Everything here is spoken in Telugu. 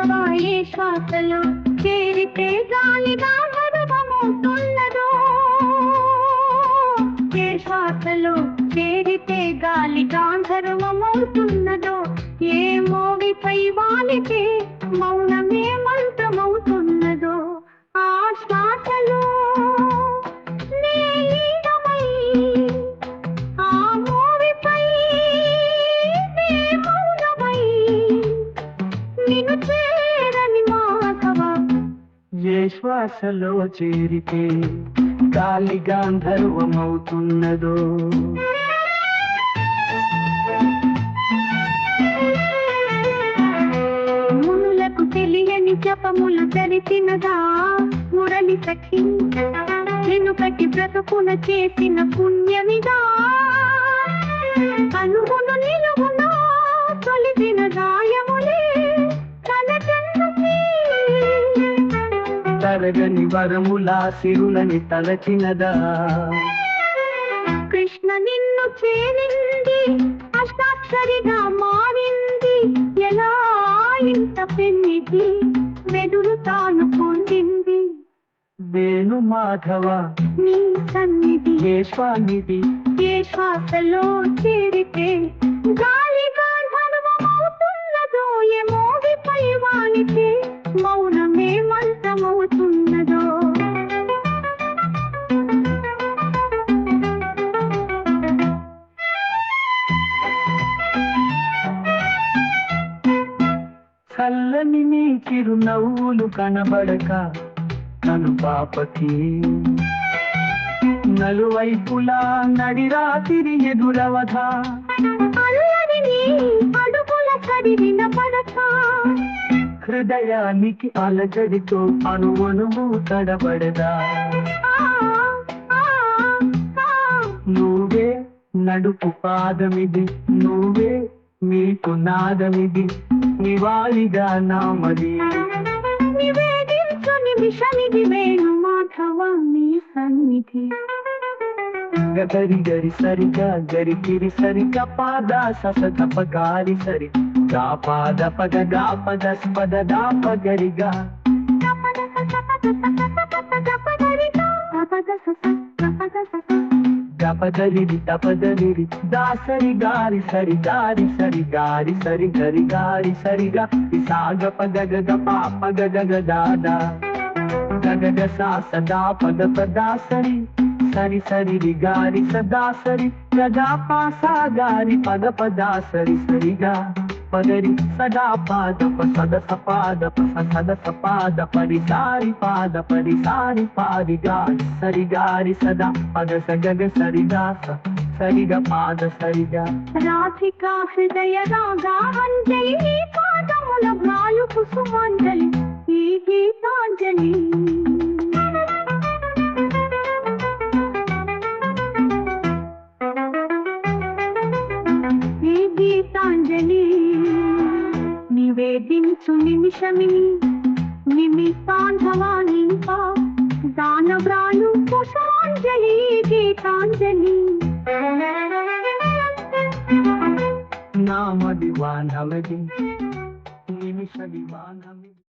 మాధవ ఏ శ్వాసలో చేరితే గాలిగా మరువమవుతున్నదో ఏ శ్వాసలో చేరితే గాలిగా గాంధర్వమవుతున్నదో ఏ మోగిపై వాలితే మౌనమే శ్వాసలో చేరితే గాలి గాంధర్వమవుతున్నదో. మునులకు తెలియని జపములు జరిపినదా? మురళి సఖి వెనుకటి బ్రతుకున చేసిన పుణ్యమిదా? అనుగుణ తరగని వరములా సిరులని తలచినదా. కృష్ణ నిన్ను చేరింది అష్టాక్షరిగా మారింది ఎలా ఇంత పెన్నిది వెదురు తాను పొందింది. వేణు మాధవ నీ సన్నిధి ఏ స్వామిది ఏ శ్వాసలో చేరితే గాలి గాంధర్వమవుతున్నదో ఏ మోగిపై వాలితే మౌనమే చల్లని నీ చిరునవ్వులు కనబడక కను పాపకి. నలువైపులా నడిరాతిరి ఎదురవధా. హృదయానికి అలజడితో అనువనువు తడబడదా. నువ్వే నడుపు పాదమిది. నువ్వే మీకు నాదమిది నివాళిగా నామది. నివేదించు నిమిషమిది వేణు మాధవ నీ సన్నిధి. గరి గరి సరిగా గరి గిరి సరిగా పాద సస తప గారి సరి. గా పాద పద గా పద స్పద దా పగరిగా గపదలిరి తపదలిరి దాసరి గారి సరి దారి సరి గారి సరి గరి గారి సరిగా. సాగ పద గగ పాప గగ గదాదా గగ సా సదా పద పదాసరి సరి సరి రి గారి సదా సరి గదా పాసా గారి పద పదాసరి సరిగా. పగరి సదా పాద ప సద సపాద ప స సద సపాద పరి పాద పరిసారి పారి గారి సరి గారి సదా పద సగగ సరిదాస సరిగ పాద సరిగా రాధికా హృదయ రాగాంజలి పాదముల వ్రాయు కుసుమాంజలి ఈ గీతాంజలి. ఈ గీతాంజలి. నివేదించు నిమిషమిని నిమిత్తాంధవానింపా దానవ్రాయు కుసుమాంజలి గీతాంజలి. నామది వానమది నిమిష విమానమిది